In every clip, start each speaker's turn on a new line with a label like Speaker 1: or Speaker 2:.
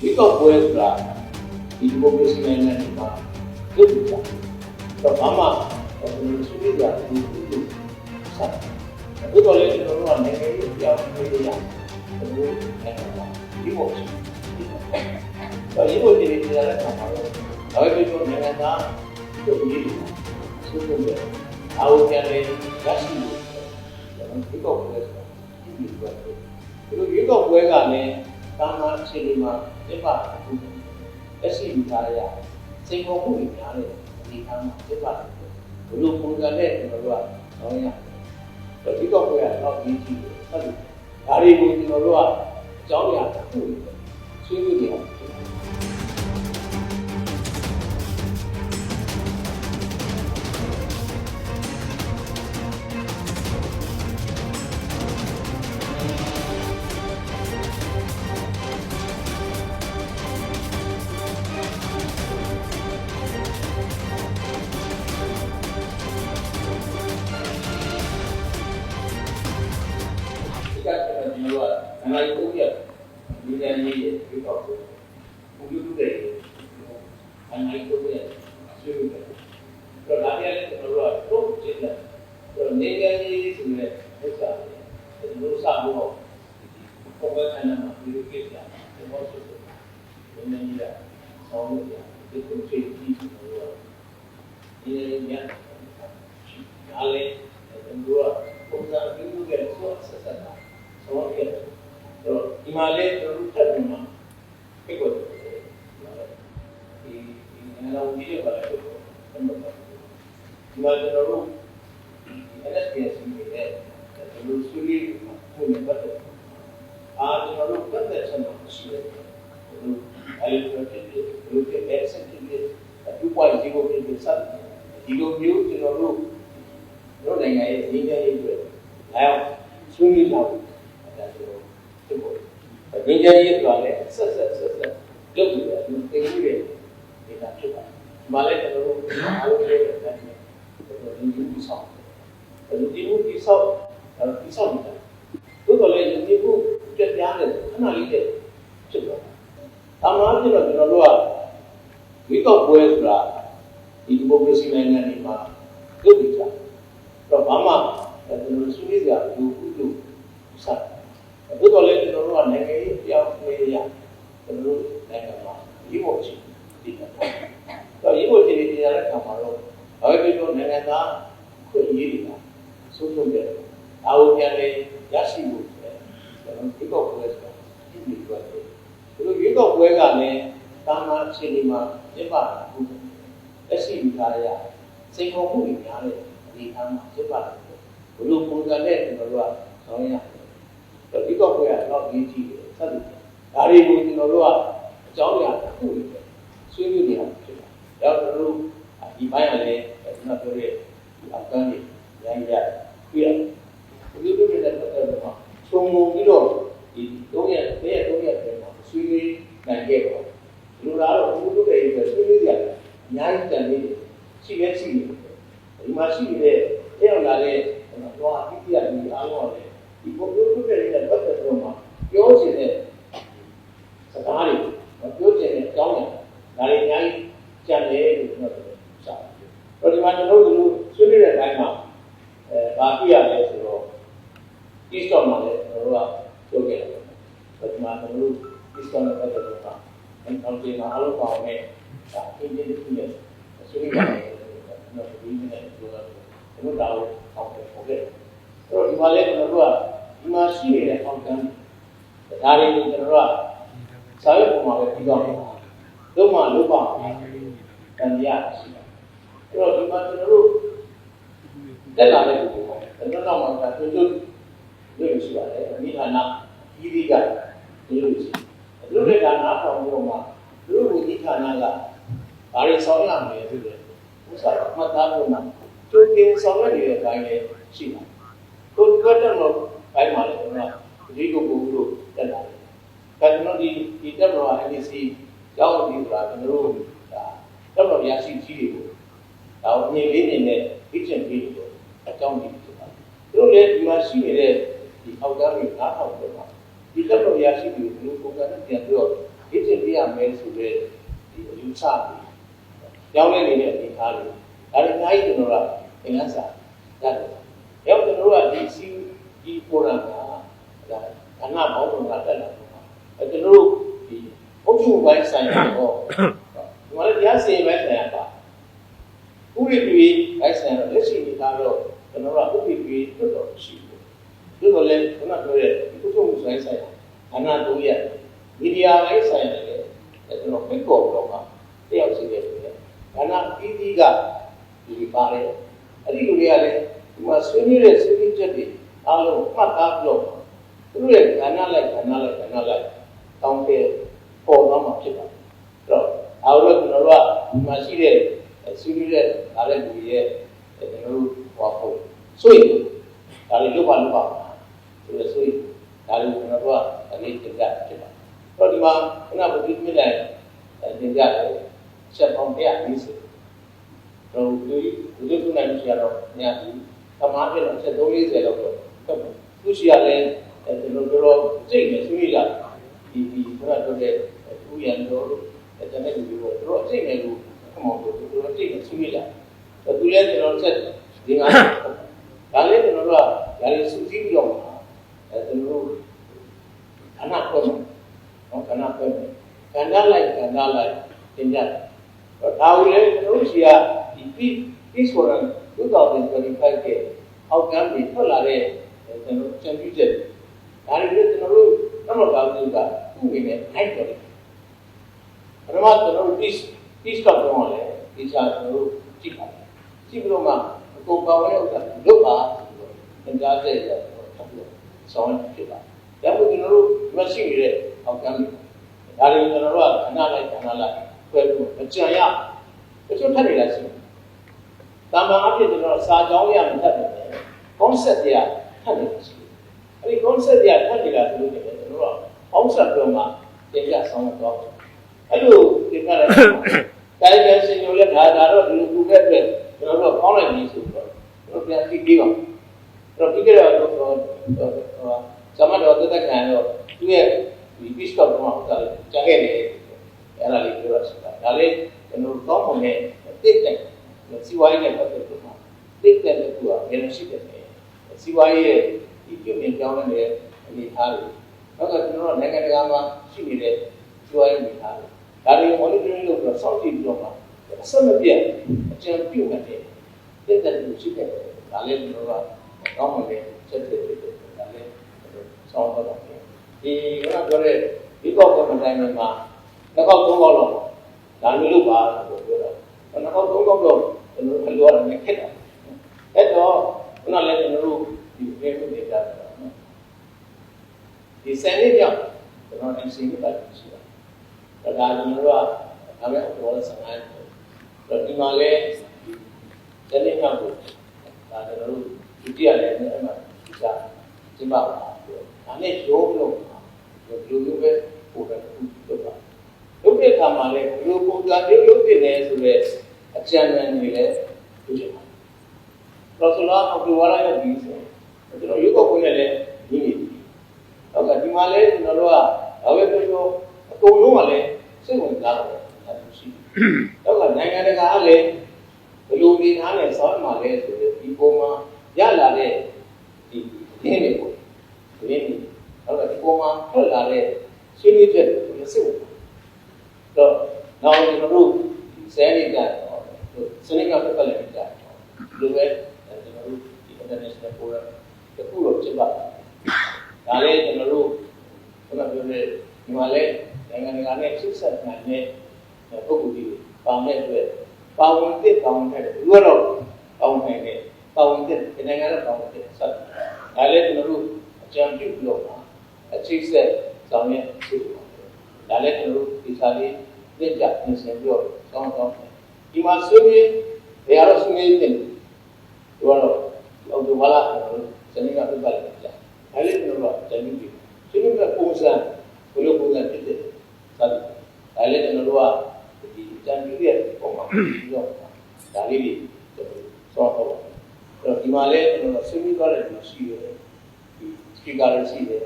Speaker 1: ဒီကောက်ပွဲဆိုတာဒီဒီမိုကရေစီနိုင်ငံတွေမှာပြုတ်ကြတော့ဘာမှဆွေးနွေးကြဘူးဘူးဆက်ဒီတော့လေကျွန်တော်တို့ကနိုင်ငံရေးပြောင်းလဲရဒီလိုနိုင်ငံမှာဒီမို့တော့ဒီလိုတည်တည်ရတဲ့အခါမှာတော့ဒါပဲပြောနိုင်ငံသားတို့ဒီလိုဆွေးနွေးတယ်အားလုံးပြန်လေရရှိလို့ဒီကောက်ပွဲဆိုတာဒီလိုပဲဒီလိုရေကောက်ပွဲကလည်းတာမန်အခြေအနေမှာ ပြပတာခုလက်ရှိလူသားရစိန်ခေါ်မှုတွေများတဲ့ဒီကမ်းမှာပြပါတယ်ဘလို့ပုံစံနဲ့ကျွန်တော်တို့ကဆောင်းရတယ်ဒီကောက်ပွဲကတော့ဒီကြည့်တယ်ဟုတ်တယ်ဒါတွေကိုကျွန်တော်တို့ကအကြောင်းအရာတစ်ခုဆွေးနွေးကြအောင် တော့ဒါလည်းကျွန်တော်တို့ကတော့ကျင်းတယ်တော့နေနိုင်ငံရေးဆိုတဲ့ဥစ္စာတွေကျွန်တော်စဖို့တော့ပုံမှန်ခံမှာဒီလိုကိစ္စကျွန်တော်ဆိုတော့နိုင်ငံရေးကဆောင်းလို့ရဒီကိုချိန်ကြည့်ကျွန်တော်တို့ဒီညဒါလည်းကျွန်တော်ကပုံစံမျိုးနဲ့ဆိုဆက်ဆက်တာဆောင်းရတယ်တော့ဒီမှာလည်းကျွန်တော်တို့ထပ်ပြီးမှပြတ်သွားတယ်ဒီဒီငါတို့ဒီလိုပါလေတော့ကျွန်တော် ဒီမှာကျွန်တော်တို့ NSPS နေတဲ့ကျွန်တော်ဆွေးနွေးမှုနဲ့ပတ်သက်အာကျွန်တော်တို့ပတ်သက်ဆံမရှိတယ်ကျွန်တော်အဲ့လိုဖြစ်ဖြစ်လို့ဖြစ်တဲ့ဆက်ဖြစ်ဖြစ်ဒီပွားဒီကိုဖြစ်ဖြစ်စသဖြင့်ဒီလိုမျိုးကျွန် ဒီဆောက်နေတာတို့တော်လည်းဒီလိုပြပြားတယ်ခဏလေးတည်းဖြစ်သွားတာအမှန်အဖြစ်တော့ကျွန်တော်တို့ကဝိကောက်ပွဲဆိုတာဒီဒီမိုကရေစီနိုင်ငံတွေမှာလုပ်ကြတယ်တော့ဘာမှကျွန်တော်ဆွေးနွေးကြဘူးဘူးလို့ဆက်တို့တော်လည်းကျွန်တော်တို့ကနိုင်ငံရေးပြောင်းလဲရကျွန်တော်တို့နိုင်ငံမှာဒီမို့ချီဒီတော့တော့ဒီမို့ချီဒီရတဲ့အခါမှာတော့ဘာပဲပြောနိုင်ငံသားခွင့်ရေးတွေကဆုံးဖြတ်တယ်အာဝပြန်လေရရှိဖို့ကျွန်တော်ဒီကောက်ပွဲဆိုတာဒီလိုပြောတယ်ဒီလိုဒီ ကောက်ပွဲကလည်းတာမန်အခြေအနေမှာပြပတာခုလက်ရှိလူသားရစိန်ခေါ်မှုတွေများတဲ့ဒီကမ်းမှာပြပတယ်ဘလို့ပုံစံနဲ့ကျွန်တော်တို့ကဆောင်းရတယ်ဒီကောက်ပွဲကတော့ဒီကြည့်တယ်ဆက်လို့ဒါတွေကိုကျွန်တော်တို့ကအကြောင်းအရာတစ်ခုတွေဆွေးနွေးနေအောင်ဖြစ်တာဒါတော့တို့ဒီဘိုင်းကလည်းကျွန်တော်ပြောတဲ့ဒီအကန်ကြီးရိုင်းရပြရဒီလိုမျိုးတဲ့ပတ်သက်တော့သုံးပုံပြီးတော့ဒီတော့ရတဲ့တော့ရတဲ့မှာဆွေးနွေး နိုင်ခဲ့ပါလူလာတော့ဘုသူတွေပဲဆွေးနွေးကြတယ်အများကြီးတန်နေတယ်ရှိရဲရှိနေတယ်ဒီမှာရှိနေတဲ့အဲ့ရောက်လာတဲ့တော့အပိပြဒီအားလုံးလည်းဒီဘုသူတွေနဲ့ပတ်သက်တော့မှပြောချင်တဲ့စကားတွေပြောချင်တဲ့အကြောင်းအရာဒါတွေအများကြီးကြံတယ်လို့ကျွန်တော်ပြောစားတယ်။တော့ဒီမှာကျွန်တော်တို့ဆွေးနွေးတဲ့အတိုင်းမှာအဲဘာပြရလဲဆိုတော့ဒီစတော့မှာလည်းကျွန်တော်တို့ကပြောခဲ့တယ်။ဒီမှာကျွန်တော်တို့ဒီစတော့နဲ့ပတ်သက်လို့က အဲအောင်ကျင်းမှာအလုပ်ပါအောင်နဲ့ဒါအင်းချင်းတစ်ခုနဲ့ဆွေးနွေးရတယ်ကျွန်တော်ဒီနေ့နဲ့ပြောတာကျွန်တော်ဒါကိုအောင်ပြန်ပို့ခဲ့။အဲ့တော့ဒီမှာလည်းကျွန်တော်တို့ကဒီမှာရှိနေတဲ့အောင်ကန်းဒါတွေကိုကျွန်တော်တို့ကစာရွက်ပေါ်မှာပဲပြီးတော့လုံးဝလုံးပါတန်ရရှိတယ်။အဲ့တော့ဒီမှာကျွန်တော်တို့တက်လာတဲ့ပုံပေါ်ကျွန်တော်တို့မှာတွတ်တွတ်လို့ရှိပါတယ်။ဒီဌာနကြီးကြီးကဒီလိုရှိ။သူတို့ကနားထောင်ပြီးတော့မှသူတို့ ကဒီဌာနကဘာတွေဆောင်ရမလဲဆိုတဲ့ဥစ္စာတော့မှတ်သားလို့မှသူကဆောင်ရနေတဲ့အတိုင်းလည်းရှိပါတယ်။ကိုယ်ကတော့ဘိုင်းမှာလည်းကျွန်တော်ဒီကိုပို့လို့တက်လာတယ်။ဒါကျွန်တော်ဒီဒီတက်တော် NDC ကျောင်းဒီဆိုတာကျွန်တော်တို့ဒါတက်တော်ရရှိကြီးတွေကိုဒါကိုမြင်လေးနေနဲ့သိချင်ပြီးတော့အကြောင်းကြီးဖြစ်ပါတယ်။သူတို့လည်းဒီမှာရှိနေတဲ့ဒီအောက်သားတွေနားထောင်ကြပါဒီတက်တော်ရရှိတွေကိုဘယ်လိုပုံစံနဲ့ပြန်ပြီးတော့သိချင်ပြရမယ်ဆိုတဲ့ ဒီအယူဆတွေကြောင်းလဲနေတဲ့အနေအထားတွေဒါတွေအများကြီးကျွန်တော်ကသင်ခန်းစာရတယ်။ရောက်ကျွန်တော်တို့ကဒီစီဒီဖိုရမ်ကဒါကဏ္ဍပေါင်းစုံကတက်လာတော့အဲကျွန်တော်တို့ဒီအုပ်ချုပ်ပိုင်းဆိုင်ရာတော့ဒီမှာလည်းတရားစီရင်ပိုင်းဆိုင်ရာပါဥပဒေတွေပိုင်းဆိုင်ရာလက်ရှိအနေထားတော့ကျွန်တော်တို့ကဥပဒေတွေတော်တော်ရှိတယ်။ဒါတော့လည်းခုနပြောတဲ့ဒီအုပ်ချုပ်မှုဆိုင်ဆိုင်ရာအနာတို့ရဲ့မီဒီယာပိုင်းဆိုင်ရာ လည်းကျွန်တော်ဖိတ်ခေါ်တော့မှာတယောက်ရှိတယ်ဆိုတော့ဒါနာပြီးပြီးကဒီပါတယ်အဲ့ဒီလူတွေကလည်းဒီမှာဆွေးနွေးတဲ့ဆွေးနွေးချက်တွေအားလုံးမှတ်သားပြီးတော့သူတို့ရဲ့ကဏ္ဍလိုက်ကဏ္ဍလိုက်ကဏ္ဍလိုက်တောင်းတဲ့ပေါ်သွားမှာဖြစ်ပါတယ်အဲ့တော့အားလုံးကျွန်တော်တို့ကဒီမှာရှိတဲ့ဆွေးနွေးတဲ့အားလည်းလူတွေရဲ့ကျွန်တော်တို့ဟောဖို့ဆွေးဒါလေးလုပ်ပါလုပ်ပါဆိုတော့ဆွေးဒါလေးကျွန်တော်တို့ကအဲ့ဒီတင်ပြဖြစ်ပါတယ်အဲ့ တော့ဒီမှာခုနကဘုရားမြင့်တဲ့တင်ပြတယ်ချက်ပေါင်း140တော့ဒီဒီလိုခုနကရှိရတော့ညာဒီသမားပြတော့ချက်340လောက်တော့သူရှိရလဲကျွန်တော်တို့ကြိတ်နေဆွေးရဒီဒီခုနတို့တဲ့ဥယျာဉ်တော်တို့အဲ့ဒါနဲ့ဒီလိုတော့ကြိတ်နေလို့အမောတို့တို့ကြိတ်နေဆွေးရသူလည်းကျွန်တော်ချက်ဒီငါဒါလည်းကျွန်တော်တို့ကဒါလေးစုစည်းပြီးတော့အဲကျွန်တော်တို့ခဏခွဲမယ် နော်ခဏခွဲမယ်ကန္တာလိုက်ကန္တာလိုက်တင်ကြတယ်ဒါဦးလေကျွန်တော်တို့ရှိကဒီပြီးပြီးဆိုရင်2025ကအောက်ကမ်းပြီးထွက်လာတဲ့ကျွန်တော်ချန်ပီယံချက်ဒါတွေလည်းကျွန်တော်တို့တော့ကောင်းလို့ကသူ့အနေနဲ့အဲ့တော့ပထမကျွန်တော်တို့ peace peace တော့တော့လေဒီချာကျွန်တော်တို့ကြည့်ပါကြည့်ပြီးတော့မှအကုန်ပါဝင်ဥစ္စာလုပ်ပါဆိုတော့သင်ကြားတဲ့ရတော့ထပ်လို့ဆောင်းဖြစ်ပါ ဒါပေမဲ့ကျွန်တော်တို့မရှိနေတဲ့အောက်ကမ်းဒါတွေကျွန်တော်တို့ကခဏလိုက်ခဏလိုက်ခွဲပြီးမကြံရတချို့ထပ်နေလားရှိတယ်။တာမန်အဖြစ်ကျွန်တော်စာကြောင်းရမှထပ်တယ်။ concept တွေကထပ်နေရှိတယ်။အဲဒီ concept တွေကထပ်နေတာဆိုလို့ကျွန်တော်တို့က concept ပြောမှတင်ပြဆောင်တော့အဲ့လိုဒီကလည်းတိုင်းကျစင်ရောလည်းဒါဒါတော့ဒီလိုကူခဲ့အတွက်ကျွန်တော်တို့ကောင်းလိုက်ပြီဆိုတော့ကျွန်တော်ပြန်ပြီးပြီးပါအဲ့တော့ပြီးကြတော့ ဟိုဇမတော်တက်တက်ခံတော့သူရဲ့ဒီ pitch တော့တော့ဟုတ်တယ်ကြားခဲ့တယ်အဲ့ဒါလေးပြောရစီတာဒါလေးကျွန်တော်တို့ကောင်းမွန်တဲ့တိတ်တဲ့စီဝိုင်းနဲ့ပတ်သက်လို့တိတ်တဲ့ကူကရင်းရှိတယ်စီဝိုင်းရဲ့ဒီပြုမြင်ပြောင်းတဲ့အနေအထားတွေနောက်ကကျွန်တော်တို့နိုင်ငံတကာမှာရှိနေတဲ့စီဝိုင်းအနေအထားတွေဒါတွေ monitoring လုပ်ပြီးတော့စောင့်ကြည့်ပြီးတော့မှအစမပြတ်အကြံပြုမှတ်တဲ့တိတ်တဲ့ကူရှိတယ်ဒါလေးကျွန်တော်ကကောင်းမွန်တဲ့ချက်တွေဖြစ်တယ်ဒါလေး ဆောင်းတော့တယ်ဒီကပြောတဲ့ဒီကောက်ကမတိုင်းမှာနှစ်ခေါက်သုံးခေါက်လောက်ဒါမျိုးလုပ်ပါလို့ပြောတာနှစ်ခေါက်သုံးခေါက်တော့ကျွန်တော်အလိုရမယ်ခက်တာအဲ့တော့ခုနလည်းကျွန်တော်တို့ဒီပြေမှုတွေတာနော်ဒီစံလေးပြောင်းကျွန်တော် MC ကိုပတ်ရှိတာဒါကကျွန်တော်တို့ကဒါမဲ့ဘောဆန်နိုင်တော့ဒီမှာလည်းစံလေးပြောင်းကိုဒါကျွန်တော်တို့ဒီတရလည်းအဲ့မှာဒီစားကျင်းပါပါဒါ နဲ့ရိုးလို့ဒီလိုမျိုးပဲပို့တယ်လုပ်ပါလုပ်တဲ့အခါမှာလည်းဘယ်လိုပုံစံမျိုးလုပ်တင်လဲဆိုတော့အကြံဉာဏ်တွေလည်းလုပ်ချင်ပါတယ်။တော့ဆိုတော့အော်တိုဝါရရဲ့ဒီဆိုကျွန်တော်ရုပ်ောက်ကိုလည်းညီနေပြီ။ဟုတ်ကဲ့ဒီမှာလည်းကျွန်တော်တို့ကဒါပဲပြောပြောအကုန်လုံးကလည်းစိတ်ဝင်စားတယ်အဲ့ရှိတယ်။ဟုတ်ကဲ့နိုင်ငံတကာကလည်းဘယ်လိုနေသားနဲ့ဆောင်းမှာလဲဆိုတော့ဒီပုံမှာရလာတဲ့ဒီအင်းတွေကိုဒီနေ့ဟုတ်ကဲ့ဒီပုံမှာ ထွက်လာတဲ့ဆွေးနွေးချက်ကိုစိတ်ဝင်တော့နောက်ကျွန်တော်တို့ဆယ်နှစ်ကတော့စနစ်ကပြတ်လည်းကြတယ်လူပဲကျွန်တော်တို့ဒီ international forum တခုတော့ကျင်းပဒါလည်းကျွန်တော်တို့ဘယ်လိုပြောလဲဒီမှာလည်းနိုင်ငံတကာနဲ့ဆက်ဆက်နိုင်တဲ့ပုဂ္ဂိုလ်တွေပါမဲ့အတွက်ပါဝင်တဲ့ပါဝင်တဲ့လူကတော့ပါဝင်တဲ့ပါဝင်တဲ့နိုင်ငံကပါဝင်တဲ့ဆက်ဒါလည်းကျွန်တော်တို့အကြံပြုလို့ပါအခြေဆက် ဆောင်ရွက်ဖြစ်ဒါလည်းကျွန်တော်တို့ဒီစာလေးလက်ကြပြင်ဆင်ပြီးတော့ဆောင်းဆောင်းဒီမှာဆွေးနွေးဘယ်တော့ဆွေးနွေးနေလဲဒီကတော့အော်ဒီမှာလာကျွန်တော်တို့စနေကပြပါလိုက်ကြဒါလည်းကျွန်တော်တို့တမီးပြီဆွေးနွေးတဲ့ပုံစံဘယ်လိုပုံစံဖြစ်တယ်ဒါလည်းကျွန်တော်တို့ကဒီတန်ပြီးရဲ့ပုံမှာပြီးတော့ဒါလေးတွေကျွန်တော်ဆောင်းတော့အဲ့တော့ဒီမှာလည်းကျွန်တော်ဆွေးနွေးသွားတယ်လို့ရှိရတယ်ဒီ speaker လည်းရှိတယ်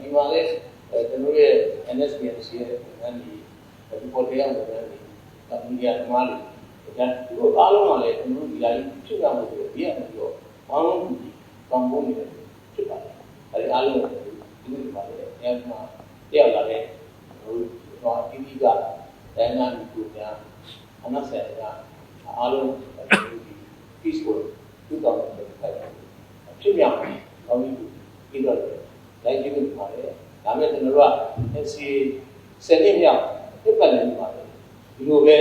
Speaker 1: ဒီမှာလည်း ကျွန်တော်ရဲ့ NSPNC ရဲ့ပုံစံကြီးဟဒီပေါ်တရားဝင်တယ်ကမ္ဘာကြီးသမားတွေဒါသူတို့အားလုံးကလည်းကျွန်တော်တို့ဒီလာကြီးဖြစ်ရမှုဆိုတော့ဒီကနေပြီးတော့ဘာလို့ကောင်းဖို့နေတယ်ဖြစ်ပါတယ်အဲဒီအားလုံးကိုဒီလိုပါလေအဲမှာတရားလာတဲ့ဟိုတော့အပြီးကတိုင်းနာလူကိုများအနဆက်ကအားလုံးဒီ peace ကိုသူတော်တယ်ဖြစ်မြောက်အောင်ဒီပြီးတော့လိုက်ကြည့်လို့ပါတယ်ဒါမဲ့ကျွန်တော်တို့ က NCA စနစ်မြောက်ပြတ်ပတ်နေပါတယ်ဒီလိုပဲ